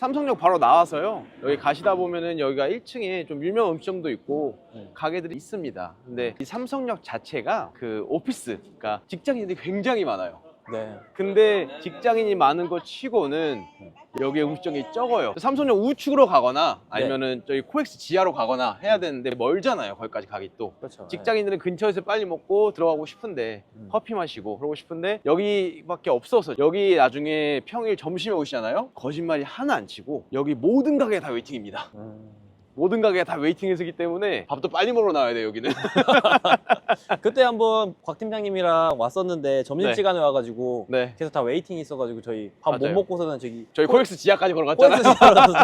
삼성역 바로 나와서요. 여기 가시다 보면은 여기가 1층에 좀 유명 음식점도 있고 네. 가게들이 있습니다. 근데 이 삼성역 자체가 그 오피스, 그러니까 직장인들이 굉장히 많아요. 네. 근데 직장인이 많은 것 치고는 여기에 음식점이 적어요. 삼성역 우측으로 가거나 아니면은 저희 코엑스 지하로 가거나 해야 되는데 멀잖아요. 거기까지 가기 또. 그렇죠. 직장인들은 근처에서 빨리 먹고 들어가고 싶은데 음. 커피 마시고 그러고 싶은데 여기밖에 없어서 여기 나중에 평일 점심에 오시잖아요 거짓말이 하나 안 치고 여기 모든 가게 다 웨이팅입니다 네. 음. 모든 가게 다 웨이팅해서기 때문에 밥도 빨리 먹으러 나와야 돼요 여기는. 그때 한번 곽 팀장님이랑 왔었는데 점심시간에 와가지고 네. 계속 다 웨이팅이 있어가지고 저희 밥 못 맞아요. 먹고서는 저기 저희 코엑스 지하까지 걸어갔잖아요.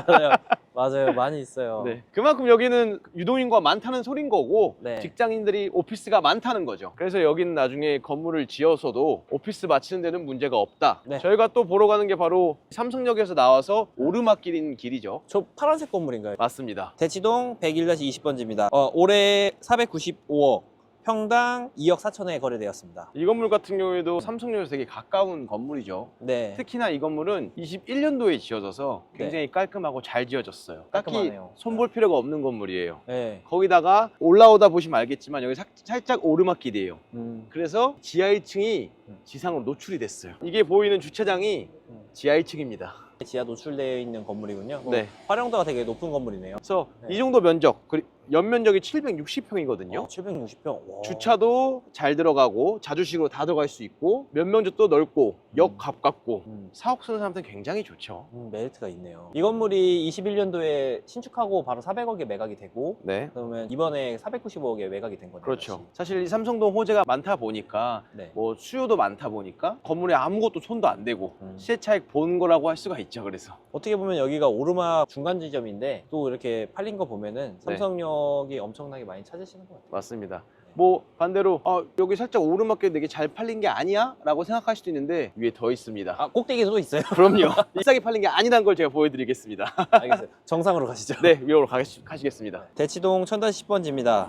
잖아요 맞아요. 많이 있어요. 네. 그만큼 여기는 유동인구가 많다는 소린 거고 네. 직장인들이 오피스가 많다는 거죠. 그래서 여기는 나중에 건물을 지어서도 오피스 마치는 데는 문제가 없다. 네. 저희가 또 보러 가는 게 바로 삼성역에서 나와서 오르막길인 길이죠. 저 파란색 건물인가요? 맞습니다. 대치동 101-20번지입니다. 어, 올해 495억, 평당 2억 4천에 거래되었습니다. 이 건물 같은 경우에도 삼성역에서 되게 가까운 건물이죠. 네. 특히나 이 건물은 21년도에 지어져서 굉장히 깔끔하고 잘 지어졌어요. 딱히 깔끔하네요. 손볼 필요가 없는 건물이에요. 네. 거기다가 올라오다 보시면 알겠지만 여기 사- 살짝 오르막길이에요. 음, 그래서 지하 1층이 음. 지상으로 노출이 됐어요. 이게 보이는 주차장이 음. 지하 1층입니다. 지하 노출되어 있는 건물이군요. 뭐 네. 활용도가 되게 높은 건물이네요. 그래서 네. 이 정도 면적, 그리- 연면적이 760평이거든요. 760평. 주차도 잘 들어가고 자주식으로 다 들어갈 수 있고 면면적도 넓고 역 가깝고 음, 사옥 쓰는 사람들은 굉장히 좋죠. 음, 메리트가 있네요. 이 건물이 21년도에 신축하고 바로 400억에 매각이 되고 네. 그러면 이번에 495억에 매각이 된 거네요. 그렇죠. 사실 이 삼성동 호재가 많다 보니까 네. 뭐 수요도 많다 보니까 건물에 아무것도 손도 안 대고 음. 시세 차익 본 거라고 할 수가 있죠. 그래서 어떻게 보면 여기가 오르막 중간 지점인데 또 이렇게 팔린 거 보면은 네. 삼성역 이 엄청나게 많이 찾으시는 것 같아요. 맞습니다. 뭐 반대로 아, 여기 살짝 오르막길 되게 잘 팔린 게 아니야?라고 생각할 수도 있는데 위에 더 있습니다. 아 꼭대기에도 있어요. 그럼요. 비싸게 팔린 게 아니라는 걸 제가 보여드리겠습니다. 알겠어요. 정상으로 가시죠. 네, 위로 가시, 가시겠습니다. 대치동 천단 10번지입니다.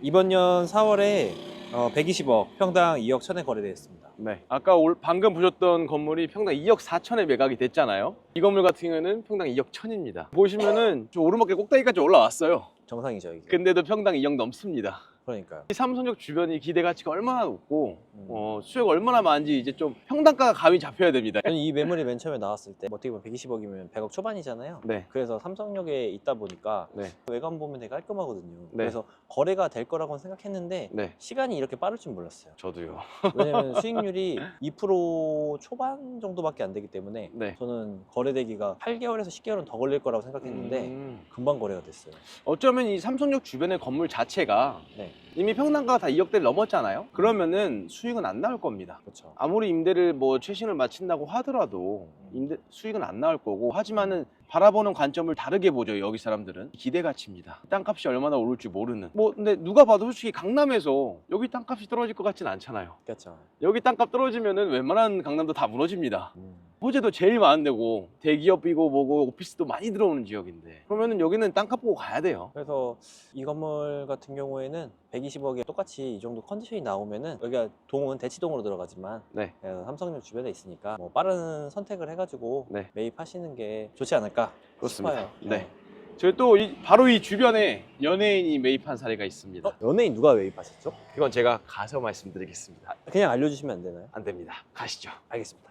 이번 년 4월에 120억, 평당 2억 천에 거래되었습니다. 네, 아까 올- 방금 보셨던 건물이 평당 2억 4천에 매각이 됐잖아요. 이 건물 같은 경우에는 평당 2억 천입니다. 보시면은 저 오르막길 꼭대기까지 올라왔어요. 정상이죠, 이게. 근데도 평당 2억 넘습니다. 그러니까요. 이 삼성역 주변이 기대 가치가 얼마나 높고 음. 어, 수요가 얼마나 많은지 이제 좀 평당가가 감이 잡혀야 됩니다. 저는 이 매물이 맨 처음에 나왔을 때 어떻게 보면 120억이면 100억 초반이잖아요. 네, 그래서 삼성역에 있다 보니까 네, 외관 보면 되게 깔끔하거든요. 네. 그래서 거래가 될 거라고는 생각했는데 네. 시간이 이렇게 빠를 줄 몰랐어요. 저도요. 왜냐면 수익률이 2% 초반 정도밖에 안 되기 때문에 네. 저는 거래되기가 8개월에서 10개월은 더 걸릴 거라고 생각했는데 음. 금방 거래가 됐어요. 어쩌면 이 삼성역 주변의 건물 자체가 네, 이미 평당가가 다 2억대를 넘었잖아요. 그러면은 수익은 안 나올 겁니다. 그렇죠. 아무리 임대를 뭐 최신을 마친다고 하더라도 임대 수익은 안 나올 거고 하지만은 바라보는 관점을 다르게 보죠 여기 사람들은 기대 가치입니다 땅값이 얼마나 오를지 모르는 뭐 근데 누가 봐도 솔직히 강남에서 여기 땅값이 떨어질 것 같진 않잖아요 그렇죠. 여기 땅값 떨어지면은 웬만한 강남도 다 무너집니다 음. 호재도 제일 많은 데고 대기업이고 뭐고 오피스도 많이 들어오는 지역인데 그러면은 여기는 땅값 보고 가야 돼요 그래서 이 건물 같은 경우에는 120억에 똑같이 이 정도 컨디션이 나오면은 여기가 동은 대치동으로 들어가지만 네. 예, 삼성역 주변에 있으니까 뭐 빠른 선택을 해가지고 네. 매입하시는 게 좋지 않을까 그렇습니다 싶어요. 네. 저희 또 이- 바로 이 주변에 연예인이 매입한 사례가 있습니다 어? 연예인 누가 매입하셨죠? 이건 제가 가서 말씀드리겠습니다 그냥 알려주시면 안 되나요? 안 됩니다 가시죠 알겠습니다.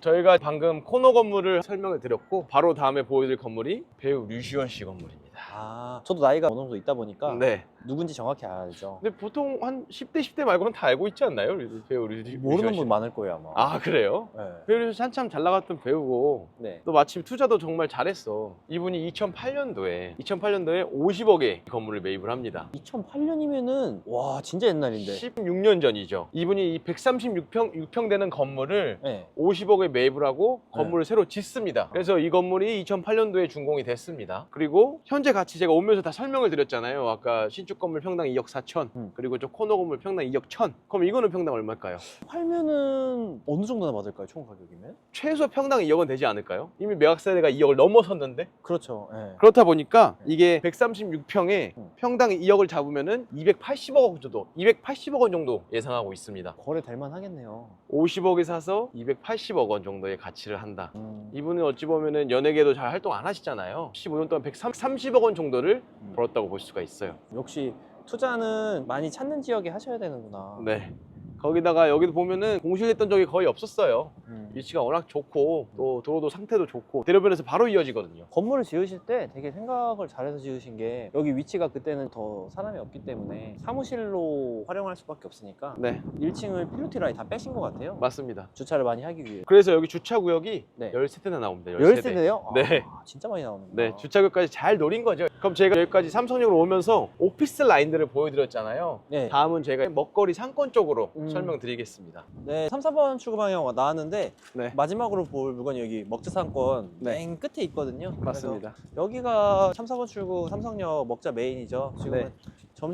저희가 방금 코너 건물을 설명을 드렸고 바로 다음에 보여드릴 건물이 배우 류시원 씨 건물입니다. 아, 저도 나이가 어느 정도 있다 보니까 네. 누군지 정확히 알죠. 근데 보통 한 10대 10대 말고는 다 알고 있지 않나요? 류- 배우 류, 류시원 모르는 씨? 분 많을 거예요 아마. 아 그래요? 네. 배우 류시원 씨 한참 잘 나갔던 배우고 네. 또 마침 투자도 정말 잘했어. 이분이 2008년도에 2008년도에 50억에 건물을 매입을 합니다. 2008년이면은 와 진짜 옛날인데. 16년 전이죠. 이분이 이 136평 6평 되는 건물을 네. 50억에 매입을 하고 건물을 새로 짓습니다. 그래서 이 건물이 2008년도에 준공이 됐습니다. 그리고 현재 가치 제가 오면서 다 설명을 드렸잖아요. 아까 신축 건물 평당 2억 4천, 음. 그리고 저 코너 건물 평당 2억 1천. 그럼 이거는 평당 얼마일까요? 팔면은 어느 정도나 받을까요? 총 가격이면? 최소 평당 2억은 되지 않을까요? 이미 매각세대가 2억을 넘어섰는데 그렇죠. 예. 그렇다 보니까 이게 136평에 음. 평당 2억을 잡으면은 280억 원 정도, 280억 원 정도 예상하고 있습니다. 거래 될 만하겠네요. 50억에 사서 280억 원 정도의 가치를 한다. 음. 이분은 어찌 보면은 연예계도 잘 활동 안 하시잖아요. 15년 동안 130억 원 정도를 음. 벌었다고 볼 수가 있어요. 역시 투자는 많이 찾는 지역에 하셔야 되는구나. 네. 거기다가 여기도 보면은 공실됐던 적이 거의 없었어요. 음. 위치가 워낙 좋고 또 도로도 상태도 좋고 대로변에서 바로 이어지거든요. 건물을 지으실 때 되게 생각을 잘해서 지으신 게 여기 위치가 그때는 더 사람이 없기 때문에 사무실로 활용할 수밖에 없으니까 네, 1층을 필로티 라인 다 빼신 것 같아요. 맞습니다. 주차를 많이 하기 위해. 그래서 여기 주차 구역이 네. 13대나 나옵니다. 13대. 13대요? 네. 아, 진짜 많이 나오는구나. 네, 주차구역까지 잘 노린 거죠. 그럼 제가 여기까지 삼성역으로 오면서 오피스 라인들을 보여드렸잖아요. 네. 다음은 제가 먹거리 상권 쪽으로 음. 설명드리겠습니다. 네, 3, 4번 출구 방향 나왔는데 네, 마지막으로 볼 물건이 여기 먹자 상권 네. 맨 끝에 있거든요. 맞습니다. 여기가 3, 4번 출구 삼성역 먹자 메인이죠. 지금은 네.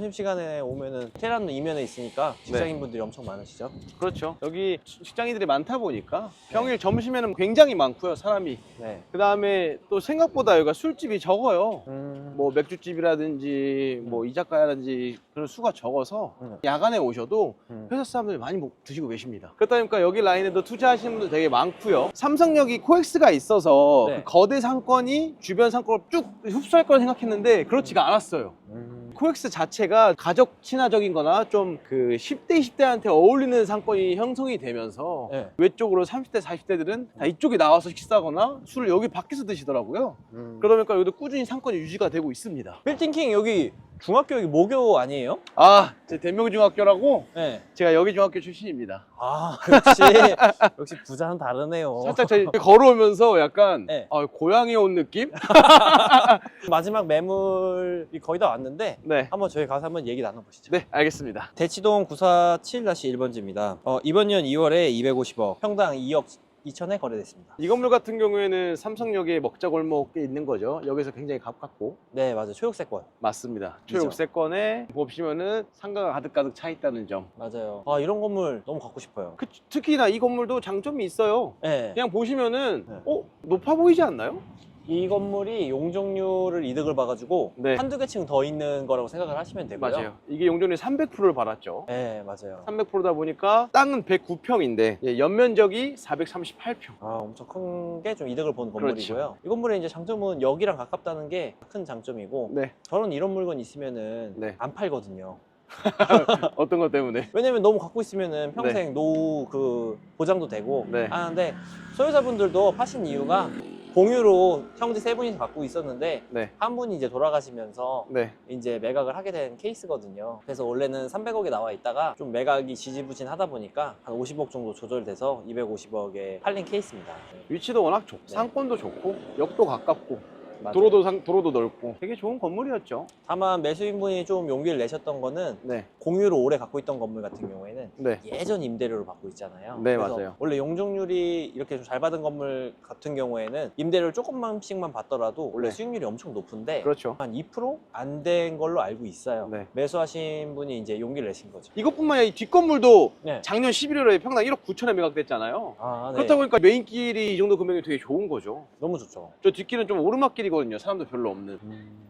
점심시간에 오면은 테란로 이면에 있으니까 직장인분들이 엄청 많으시죠. 그렇죠. 여기 시- 직장인들이 많다 보니까 평일 점심에는 굉장히 많고요, 사람이. 네. 그 다음에 또 생각보다 여기가 술집이 적어요. 음, 뭐 맥주집이라든지 뭐 이자카야라든지 그런 수가 적어서 음. 야간에 오셔도 음. 회사 사람들이 많이 먹- 드시고 계십니다. 그렇다 보니까 여기 라인에도 투자하시는 분들 되게 많고요. 삼성역이 코엑스가 있어서 네. 그 거대 상권이 주변 상권을 쭉 흡수할 거라 생각했는데 그렇지가 않았어요. 음. 코엑스 자체가 가족 친화적인 거나 좀 그 10대, 20대한테 어울리는 상권이 형성이 되면서 네. 외쪽으로 30대, 40대들은 다 이쪽에 나와서 식사하거나 술을 여기 밖에서 드시더라고요. 음. 그러다 보니까 여기도 꾸준히 상권이 유지가 되고 있습니다. 빌딩킹 여기 중학교 여기 모교 아니에요? 아, 제 대명중학교라고 네. 제가 여기 중학교 출신입니다. 아 역시 역시 부자는 다르네요. 살짝 저희 걸어오면서 약간 네. 아, 고향에 온 느낌? 마지막 매물이 거의 다 왔는데 네. 한번 저희 가서 한번 얘기 나눠보시죠. 네, 알겠습니다. 대치동 947-1번지입니다. 어, 이번 년 2월에 250억, 평당 2억 2천에 거래됐습니다. 이 건물 같은 경우에는 삼성역에 먹자골목에 있는 거죠. 여기서 굉장히 가깝고 네, 맞아요. 초역세권. 맞습니다. 초역세권에 보시면은 상가가 가득가득 차 있다는 점. 맞아요. 아, 이런 건물 너무 갖고 싶어요. 그, 특히나 이 건물도 장점이 있어요. 네. 그냥 보시면은 네. 어 높아 보이지 않나요? 이 건물이 용적률을 이득을 봐가지고 네. 한두 개 층 더 있는 거라고 생각을 하시면 되고요. 맞아요. 이게 용적률 300%를 받았죠. 네, 맞아요. 300%다 보니까 땅은 109평인데 예, 연면적이 438평. 아, 엄청 큰 게 좀 이득을 보는 그렇죠. 건물이고요. 이 건물의 이제 장점은 여기랑 가깝다는 게 큰 장점이고 네. 저는 이런 물건 있으면은 네. 안 팔거든요. 어떤 것 때문에? 왜냐면 너무 갖고 있으면은 평생 노후 그 보장도 되고 네. 하는데 소유자분들도 파신 이유가 공유로 형제 세 분이서 갖고 있었는데 네. 한 분이 이제 돌아가시면서 네. 이제 매각을 하게 된 케이스거든요. 그래서 원래는 300억에 나와 있다가 좀 매각이 지지부진하다 보니까 한 50억 정도 조절돼서 250억에 팔린 케이스입니다. 네. 위치도 워낙 좋고 네. 상권도 좋고 역도 가깝고 맞아요. 도로도 상, 도로도 넓고 되게 좋은 건물이었죠. 다만 매수인분이 좀 용기를 내셨던 거는 네. 공유를 오래 갖고 있던 건물 같은 경우에는 네. 예전 임대료를 받고 있잖아요. 네, 그래서 맞아요. 원래 용적률이 이렇게 좀 잘 받은 건물 같은 경우에는 임대료를 조금씩만 받더라도 원래 네. 수익률이 엄청 높은데 그렇죠. 한 2%안 된 걸로 알고 있어요. 네. 매수하신 분이 이제 용기를 내신 거죠. 이것뿐만 아니라 이 뒷건물도 네. 작년 11월에 평당 1억 9천에 매각됐잖아요. 아, 네. 그렇다 보니까 메인길이 이 정도 금액이 되게 좋은 거죠. 너무 좋죠. 저 뒷길은 좀 오르막길이거든요. 사람도 별로 없는.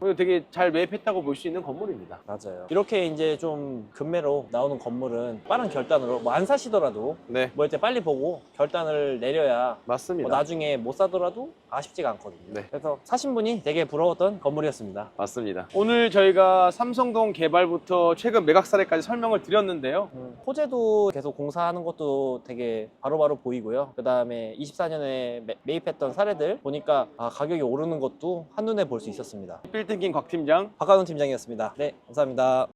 그래서 되게 잘 매입했다고 볼 수 있는 건물입니다. 맞아요. 이렇게 이제 좀 금매로 나오는 건물은 빠른 결단으로 뭐 안 사시더라도 네, 뭐 이때 빨리 보고 결단을 내려야 맞습니다. 뭐 나중에 못 사더라도 아쉽지가 않거든요. 네. 그래서 사신 분이 되게 부러웠던 건물이었습니다. 맞습니다. 오늘 저희가 삼성동 개발부터 최근 매각 사례까지 설명을 드렸는데요. 음, 호재도 계속 공사하는 것도 되게 바로바로 보이고요. 그 다음에 24년에 매 입했던 사례들 보니까 아, 가격이 오르는 것도 한눈에 볼 수 있었습니다. 빌딩킹 곽 팀장 박가훈 팀장이었습니다. 네, 감사합니다.